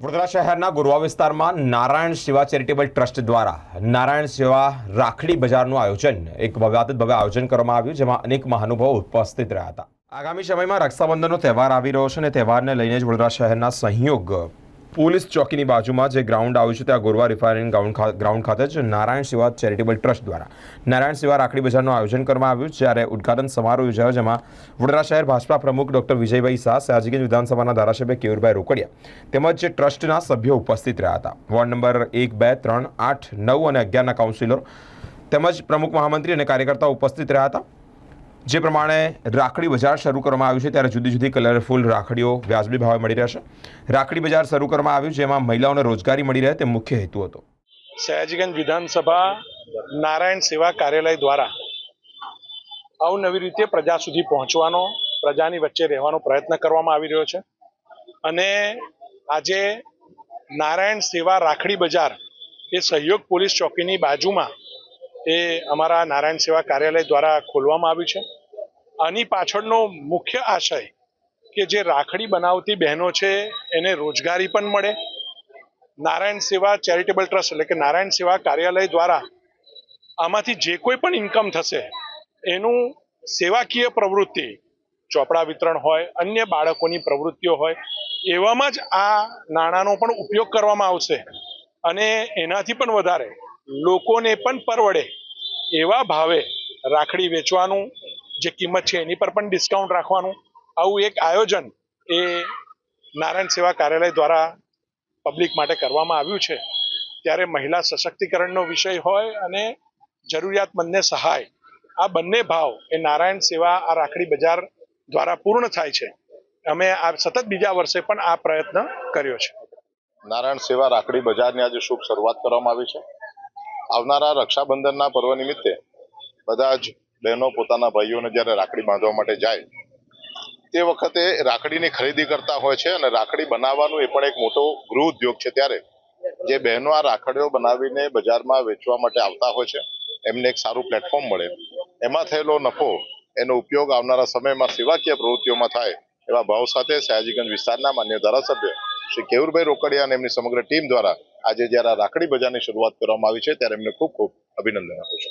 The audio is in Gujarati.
વડોદરા શહેરના ગુરવા વિસ્તારમાં નારાયણ સેવા ચેરિટેબલ ટ્રસ્ટ દ્વારા નારાયણ સેવા રાખડી બજારનું આયોજન, એક ભવ્યાત ભવ્ય આયોજન કરવામાં આવ્યું, જેમાં અનેક મહાનુભાવો ઉપસ્થિત રહ્યા હતા. આગામી સમયમાં રક્ષાબંધનનો તહેવાર આવી રહ્યો છે અને તહેવારને લઈને જ વડોદરા શહેરના સંયોગ પોલીસ ચોકીની બાજુમાં જે ગ્રાઉન્ડ આવ્યું છે, ત્યાં ગોરવા રિફાઇનરી ગ્રાઉન્ડ ગ્રાઉન્ડ ખાતે જ નારાયણ સેવા ચેરિટેબલ ટ્રસ્ટ દ્વારા નારાયણ સેવા રાખડી બજારનું આયોજન કરવામાં આવ્યું જ્યારે ઉદઘાટન સમારોહ યોજાયો, જેમાં વડોદરા શહેર ભાજપા પ્રમુખ ડોક્ટર વિજયભાઈ શાહ સાજીગંજ વિધાનસભાના ધારાસભ્ય કેયુરભાઈ રોકડિયા તેમજ ટ્રસ્ટના સભ્યો ઉપસ્થિત રહ્યા હતા. વોર્ડ નંબર એક, બે, ત્રણ, આઠ, નવ અને અગિયારના કાઉન્સિલર તેમજ પ્રમુખ મહામંત્રી અને કાર્યકર્તાઓ ઉપસ્થિત રહ્યા હતા. જે પ્રમાણે રાખડી બજાર શરૂ કરવામાં આવ્યું છે, ત્યારે જુદી જુદી કલરફુલ રાખડીઓ વ્યાજબી ભાવે મળી રહેશે રાખડી બજાર શરૂ કરવામાં આવ્યું, જેમાં મહિલાઓને રોજગારી મળી રહે તે મુખ્ય હેતુ હતો. સયાજીગંજ વિધાનસભા નારાયણ સેવા કાર્યાલય દ્વારા અવનવી રીતે પ્રજા સુધી પહોંચવાનો, પ્રજાની વચ્ચે રહેવાનો પ્રયત્ન કરવામાં આવી રહ્યો છે. અને આજે નારાયણ સેવા રાખડી બજાર એ સહયોગ પોલીસ ચોકીની બાજુમાં એ અમારા નારાયણ સેવા કાર્યાલય દ્વારા ખોલવામાં આવ્યું છે. આની પાછળનો મુખ્ય આશય કે જે રાખડી બનાવતી બહેનો છે, એને રોજગારી પણ મળે. નારાયણ સેવા ચેરિટેબલ ટ્રસ્ટ એટલે કે નારાયણ સેવા કાર્યાલય દ્વારા આમાંથી જે કોઈ પણ ઇન્કમ થશે, એનું સેવાકીય પ્રવૃત્તિ, ચોપડા વિતરણ હોય, અન્ય બાળકોની પ્રવૃત્તિઓ હોય, એવામાં જ આ નાણાંનો પણ ઉપયોગ કરવામાં આવશે. અને એનાથી પણ વધારે લોકોને પણ પરવડે એવા ભાવે રાખડી વેચવાનું જે કિંમત છે એની પર પણ ડિસ્કાઉન્ટ રાખવાનું. આવું એક આયોજન એ નારાયણ સેવા કાર્યાલય દ્વારા પબ્લિક માટે કરવામાં આવ્યું છે. ત્યારે મહિલા સશક્તિકરણનો વિષય હોય અને જરૂરિયાતમંદને સહાય, આ બંને ભાવ એ નારાયણ સેવા આ રાખડી બજાર દ્વારા પૂર્ણ થાય છે. અમે આ સતત બીજા વર્ષે પણ આ પ્રયત્ન કર્યો છે. નારાયણ સેવા રાખડી બજારની આજે શુભ શરૂઆત કરવામાં આવી છે. આવનારા રક્ષાબંધનના પર્વ નિમિત્તે બધા જ બહેનો પોતાના ભાઈઓને જ્યારે રાખડી બાંધવા માટે જાય, તે વખતે રાખડીની ખરીદી કરતા હોય છે અને રાખડી બનાવવાનું એ પણ એક મોટો ગૃહ ઉદ્યોગ છે ત્યારે. જે બહેનો આ રાખડીઓ બનાવીને બજારમાં વેચવા માટે આવતા હોય છે, એમને એક સારું પ્લેટફોર્મ મળે. એમાં થયેલો નફો, એનો ઉપયોગ આવનારા સમયમાં સેવાકીય પ્રવૃત્તિઓમાં થાય, એવા ભાવ સાથે સયાજીગંજ વિસ્તારના માન્ય ધારાસભ્ય શ્રી કેવુરભાઈ રોકડિયા અને એમની સમગ્ર ટીમ દ્વારા આજે જ્યારે રાખડી બજારની શરૂઆત કરવામાં આવી છે, ત્યારે એમને ખૂબ ખૂબ અભિનંદન આપું છું.